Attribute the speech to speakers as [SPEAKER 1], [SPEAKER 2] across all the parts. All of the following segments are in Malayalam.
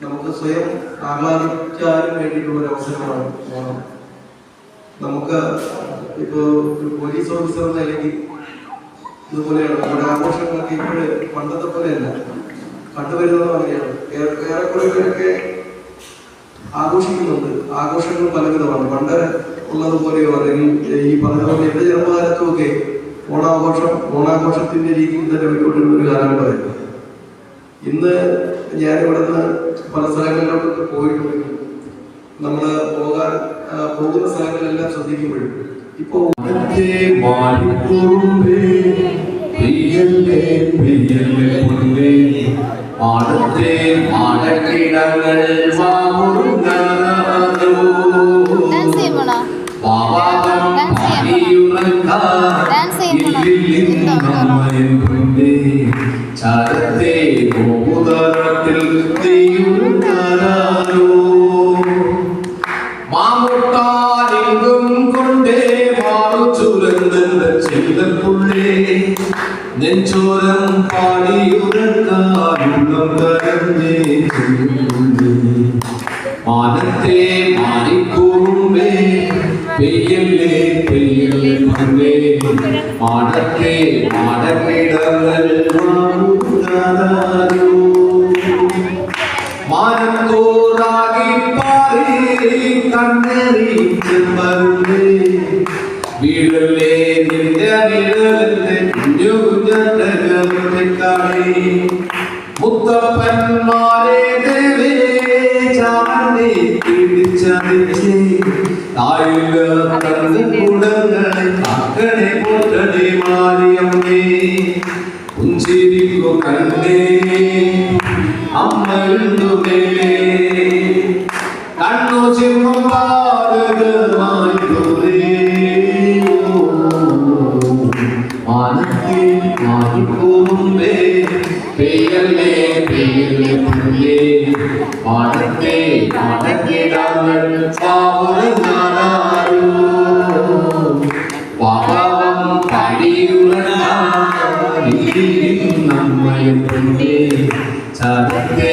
[SPEAKER 1] നമുക്ക് സ്വയം ആഹ്ലാദിക്കാനും വേണ്ടിയിട്ടുള്ള ഒരു അവസരമാണ് നമുക്ക് ഇപ്പോൾ പോലീസ് ഓഫീസർ എന്ന നിലയ്ക്ക് ഇതുപോലെയാണ്. നമ്മുടെ ആഘോഷങ്ങളൊക്കെ ഇപ്പോഴ് പണ്ടത്തെ പോലെയല്ല. കണ്ടുവരുന്നത് അങ്ങനെയാണ്. ഏറെ- ഏറെക്കുറെ പേരൊക്കെ ആഘോഷിക്കുന്നുണ്ട്. ആഘോഷങ്ങൾ പലവിധമാണ്. പണ്ട് ഉള്ളതുപോലെയോ അല്ലെങ്കിൽ ഈ പറഞ്ഞ എന്റെ ചെറുപ്പകാലത്തും ഒക്കെ ഓണാഘോഷം ഓണാഘോഷത്തിന്റെ രീതിയിൽ തന്നെ പോയിക്കൊണ്ടിരുന്ന ഒരു കാലഘട്ടമായിരുന്നു. ഇന്ന് ഞാൻ ഇവിടുന്ന് പല സ്ഥലങ്ങളിലോട്ടൊക്കെ പോയിട്ടുണ്ടെങ്കിൽ നമ്മൾ പോകാൻ പോകുന്ന സ്ഥലങ്ങളെല്ലാം ശ്രദ്ധിക്കുമ്പോഴും ഇപ്പോ
[SPEAKER 2] മാനത്തെ മാറിക്കുറുമ്പേ, പെയ്യല്ലേ പെയ്യല്ലേ കൊണ്ടേ മാറു ചുരന്തന്റെ ചെല്ലപ്പുള്ളേ നെഞ്ചോരം പാടിയുറക്കാരുള്ളം കരഞ്ഞേ മാനത്തെ മാറിക്കൂറുമ്പേ പെയ്യല്ലേ പെയ്യല്ലേ മണ്ണേ മാടത്തെ മാടക്കിടങ്ങൾ മാറുകാരോ വീഴല്ലേ നിന്റെ നിഴലിന്റെ കുഞ്ഞു കുഞ്ഞത്തെ മുത്തപ്പന്മാരെ ദേവേ ചാണ്ടി പിടിച്ചടിച്ച് തായില്ല കണ്ണു കുടങ്ങളെ കാക്കണെ പോറ്റണെ മാറിയമ്മേ പുഞ്ചിരിക്കു കണ്ണേ അമ്മയുണ്ടുമേ കണ്ണു ചിമ്മും മാറിപ്പോകുമ്പേ പെയ്യല്ലേ പെയ്യല്ലേ പുല്ലേ. മാനത്തെ മാടക്കിടങ്ങൾ പാവുറങ്ങാനാരോ. പാപം പാടിയുറങ്ങാൻ നമ്മയും പുല്ലേ. ചരത്തെ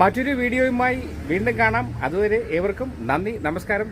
[SPEAKER 3] മറ്റൊരു വീഡിയോയുമായി വീണ്ടും കാണാം. അതുവരെ ഏവർക്കും നന്ദി നമസ്കാരം.